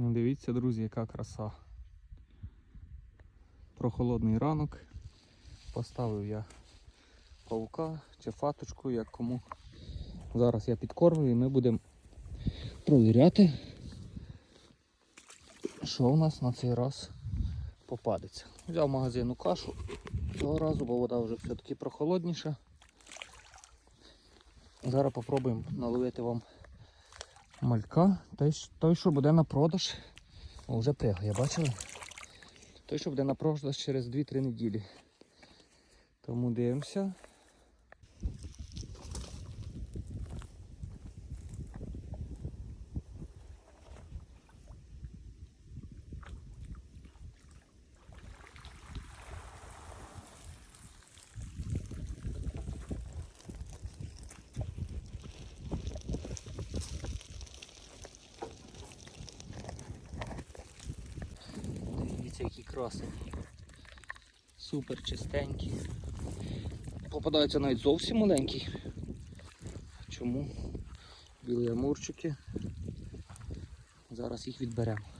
Ну, Дивіться, друзі, яка краса. Прохолодний ранок. Поставив я паука чи фаточку, як кому. Зараз я підкормлю і ми будемо провіряти, що у нас на цей раз попадеться. Взяв магазину кашу цього разу, бо вода вже все-таки прохолодніша. Зараз попробуємо наловити вам малька. Той, той, що буде на продаж. О, вже пригає, бачили? Той, що буде на продаж через 2-3 неділі. Тому дивимося. Дивіться, які красені. Супер чистенькі. Попадаються навіть зовсім маленькі. Чому? Білі амурчики. Зараз їх відберемо.